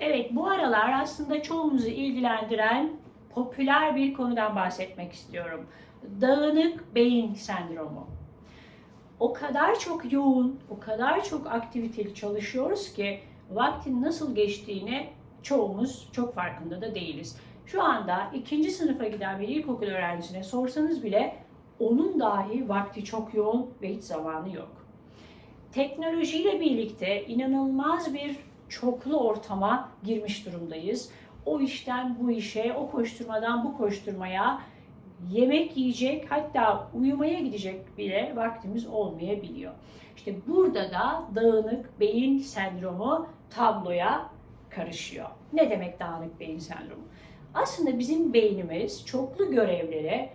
Evet, bu aralar aslında çoğumuzu ilgilendiren popüler bir konudan bahsetmek istiyorum. Dağınık beyin sendromu. O kadar çok yoğun, o kadar çok aktiviteli çalışıyoruz ki vaktin nasıl geçtiğini çoğumuz çok farkında da değiliz. Şu anda ikinci sınıfa giden bir ilkokul öğrencisine sorsanız bile onun dahi vakti çok yoğun ve hiç zamanı yok. Teknolojiyle birlikte inanılmaz bir çoklu ortama girmiş durumdayız. O işten bu işe, o koşturmadan bu koşturmaya yemek yiyecek hatta uyumaya gidecek bile vaktimiz olmayabiliyor. İşte burada da dağınık beyin sendromu tabloya karışıyor. Ne demek dağınık beyin sendromu? Aslında bizim beynimiz çoklu görevlere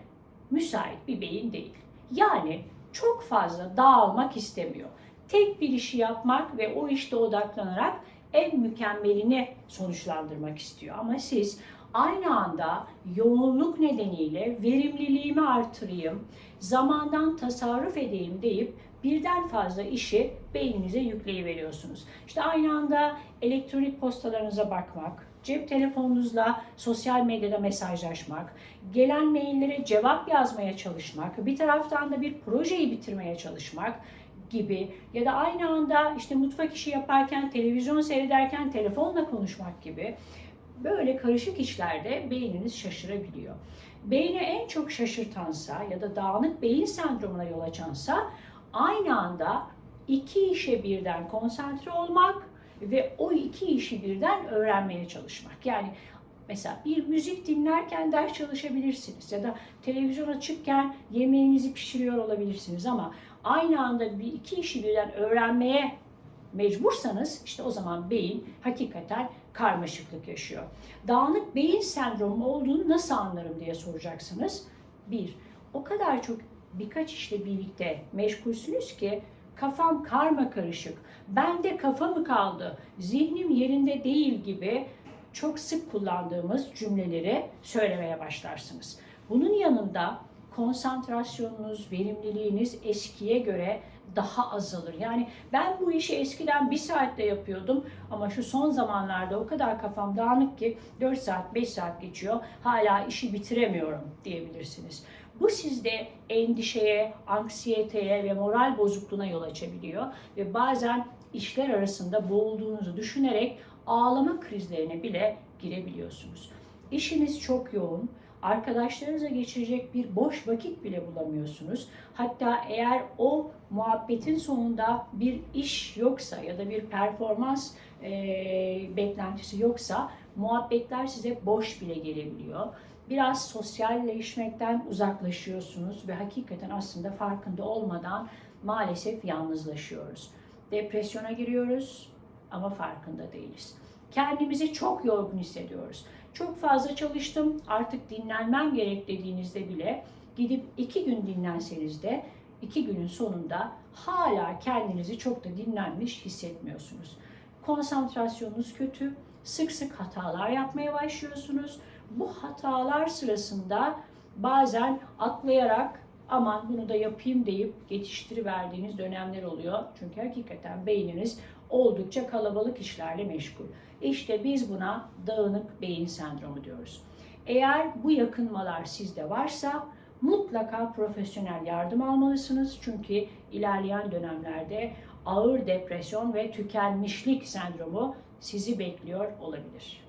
müsait bir beyin değil. Yani çok fazla dağılmak istemiyor. Tek bir işi yapmak ve o işte odaklanarak en mükemmelini sonuçlandırmak istiyor. Ama siz aynı anda yoğunluk nedeniyle verimliliğimi artırayım, zamandan tasarruf edeyim deyip birden fazla işi beyninize yükleyiveriyorsunuz. İşte aynı anda elektronik postalarınıza bakmak, cep telefonunuzla sosyal medyada mesajlaşmak, gelen maillere cevap yazmaya çalışmak, bir taraftan da bir projeyi bitirmeye çalışmak gibi ya da aynı anda işte mutfak işi yaparken, televizyon seyrederken telefonla konuşmak gibi böyle karışık işlerde beyniniz şaşırabiliyor. Beyni en çok şaşırtansa ya da dağınık beyin sendromuna yol açansa aynı anda iki işe birden konsantre olmak ve o iki işi birden öğrenmeye çalışmak. Yani mesela bir müzik dinlerken ders çalışabilirsiniz ya da televizyon açıkken yemeğinizi pişiriyor olabilirsiniz ama aynı anda bir iki işi birden öğrenmeye mecbursanız işte o zaman beyin hakikaten karmaşıklık yaşıyor. Dağınık beyin sendromu olduğunu nasıl anlarım diye soracaksınız. Bir, o kadar çok birkaç işle birlikte meşgulsünüz ki kafam karma karışık, bende kafa mı kaldı, zihnim yerinde değil gibi çok sık kullandığımız cümleleri söylemeye başlarsınız. Bunun yanında konsantrasyonunuz, verimliliğiniz eskiye göre daha azalır. Yani ben bu işi eskiden bir saatte yapıyordum ama şu son zamanlarda o kadar kafam dağınık ki 4 saat 5 saat geçiyor hala işi bitiremiyorum diyebilirsiniz. Bu sizde endişeye, anksiyeteye ve moral bozukluğuna yol açabiliyor ve bazen işler arasında boğulduğunuzu düşünerek ağlama krizlerine bile girebiliyorsunuz. İşiniz çok yoğun, arkadaşlarınızla geçirecek bir boş vakit bile bulamıyorsunuz. Hatta eğer o muhabbetin sonunda bir iş yoksa ya da bir performans e, beklentisi yoksa muhabbetler size boş bile gelebiliyor. Biraz sosyalleşmekten uzaklaşıyorsunuz ve hakikaten aslında farkında olmadan maalesef yalnızlaşıyoruz. Depresyona giriyoruz ama farkında değiliz. Kendimizi çok yorgun hissediyoruz. Çok fazla çalıştım, artık dinlenmem gerek dediğinizde bile gidip iki gün dinlenseniz de iki günün sonunda hala kendinizi çok da dinlenmiş hissetmiyorsunuz. Konsantrasyonunuz kötü, sık sık hatalar yapmaya başlıyorsunuz. Bu hatalar sırasında bazen atlayarak aman bunu da yapayım deyip geçiştiriverdiğiniz dönemler oluyor. Çünkü hakikaten beyniniz oldukça kalabalık işlerle meşgul. İşte biz buna dağınık beyin sendromu diyoruz. Eğer bu yakınmalar sizde varsa mutlaka profesyonel yardım almalısınız. Çünkü ilerleyen dönemlerde ağır depresyon ve tükenmişlik sendromu sizi bekliyor olabilir.